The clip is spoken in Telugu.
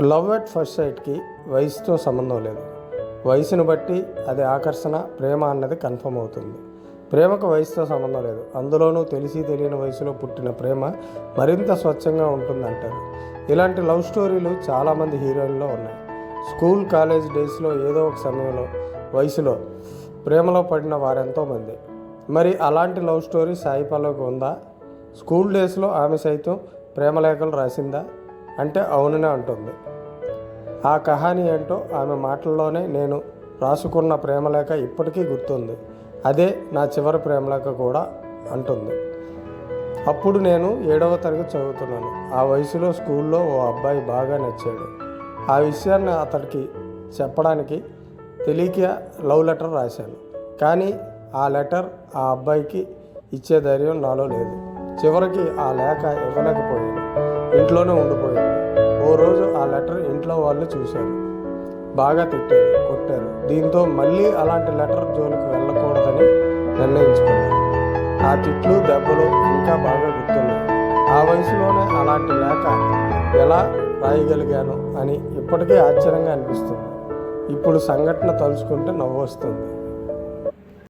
లవ్ ఎట్ ఫస్ట్ సైట్కి వయసుతో సంబంధం లేదు. వయసును బట్టి అది ఆకర్షణ ప్రేమ అన్నది కన్ఫర్మ్ అవుతుంది. ప్రేమకు వయసుతో సంబంధం లేదు. అందులోనూ తెలిసి తెలియని వయసులో పుట్టిన ప్రేమ మరింత స్వచ్ఛంగా ఉంటుందంటారు. ఇలాంటి లవ్ స్టోరీలు చాలామంది హీరోయిన్లో ఉన్నాయి. స్కూల్ కాలేజ్ డేస్లో ఏదో ఒక సమయంలో వయసులో ప్రేమలో పడిన వారెంతో మంది మరి అలాంటి లవ్ స్టోరీ సాయి పల్లవికి ఉందా? స్కూల్ డేస్లో ఆమె సైతం ప్రేమలేఖలు రాసిందా? అంటే అవుననే అంటుంది. ఆ కహాని ఏంటో ఆమె మాటల్లోనే నేను రాసుకున్న ప్రేమలేఖ ఇప్పటికీ గుర్తుంది. అదే నా చివరి ప్రేమలేఖ కూడా అంటుంది. అప్పుడు నేను ఏడవ తరగతి చదువుతున్నాను. ఆ వయసులో స్కూల్లో ఓ అబ్బాయి బాగా నచ్చాడు. ఆ విషయాన్ని అతడికి చెప్పడానికి తెలియక లవ్ లెటర్ రాశాను. కానీ ఆ లెటర్ ఆ అబ్బాయికి ఇచ్చే ధైర్యం నాలో లేదు. చివరికి ఆ లేఖ ఇవ్వలేకపోయాను. ఇంట్లోనే ఉండిపోయింది ఓ రోజు ఆ లెటర్ ఇంట్లో వాళ్ళు చూశారు. బాగా తిట్టారు కొట్టారు. దీంతో మళ్ళీ అలాంటి లెటర్ జోలికి వెళ్ళకూడదని నిర్ణయించుకున్నారు. ఆ తిట్లు దెబ్బలు ఇంకా బాగా గుర్తున్నాయి. ఆ వయసులోనే అలాంటి లేఖ ఎలా రాయగలిగాను అని ఇప్పటికే ఆశ్చర్యంగా అనిపిస్తుంది. ఇప్పుడు సంఘటన తలుచుకుంటే నవ్వు వస్తుంది.